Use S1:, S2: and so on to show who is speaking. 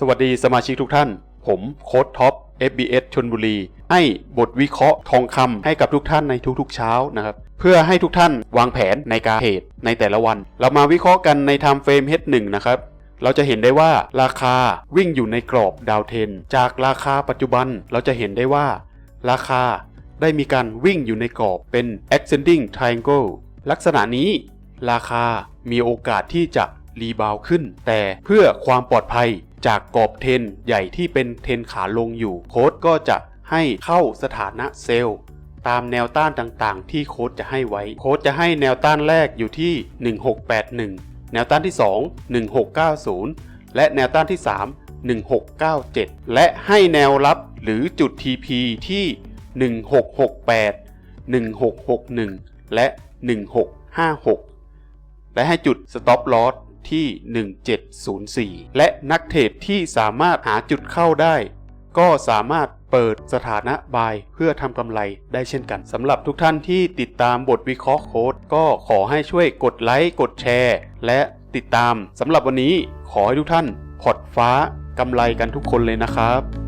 S1: สวัสดีสมาชิกทุกท่าน ผมโค้ดท็อป FBS ชนบุรี ให้บทวิเคราะห์ทองคำให้กับทุกท่านในทุกๆเช้านะครับ เพื่อให้ทุกท่านวางแผนในการเทรดในแต่ละวัน เรามาวิเคราะห์กันใน Time Frame H1 นะครับ เราจะเห็นได้ว่าราคาวิ่งอยู่ในกรอบดาวเทน จากราคาปัจจุบันเราจะเห็นได้ว่า ราคาได้มีการวิ่งอยู่ในกรอบเป็น ascending triangle ลักษณะนี้ ราคามีโอกาสที่จะ รีบาวขึ้น แต่เพื่อความปลอดภัยจากกรอบเทนใหญ่ที่เป็นเทนขาลงอยู่ โค้ดก็จะให้เข้าสถานะเซลล์ ตามแนวต้านต่างๆ ที่โค้ดจะให้ไว้ โค้ดจะให้แนวต้านแรกอยู่ที่ 1681 แนวต้านที่ 2 1690 และแนวต้านที่ 3 1697 และให้แนวรับหรือจุด TP ที่ 1668 1661 และ 1656 และให้จุด Stop Loss ที่ 1704 และนักเทรดที่สามารถหาจุดเข้าได้ ก็สามารถเปิดสถานะบายเพื่อทำกำไรได้เช่นกันสำหรับทุกท่านที่ติดตามบทวิเคราะห์โค้ดก็ขอให้ช่วยกดไลค์กดแชร์ และติดตามสำหรับวันนี้ขอให้ทุกท่านพอร์ตฟ้ากำไรกันทุกคนเลยนะครับ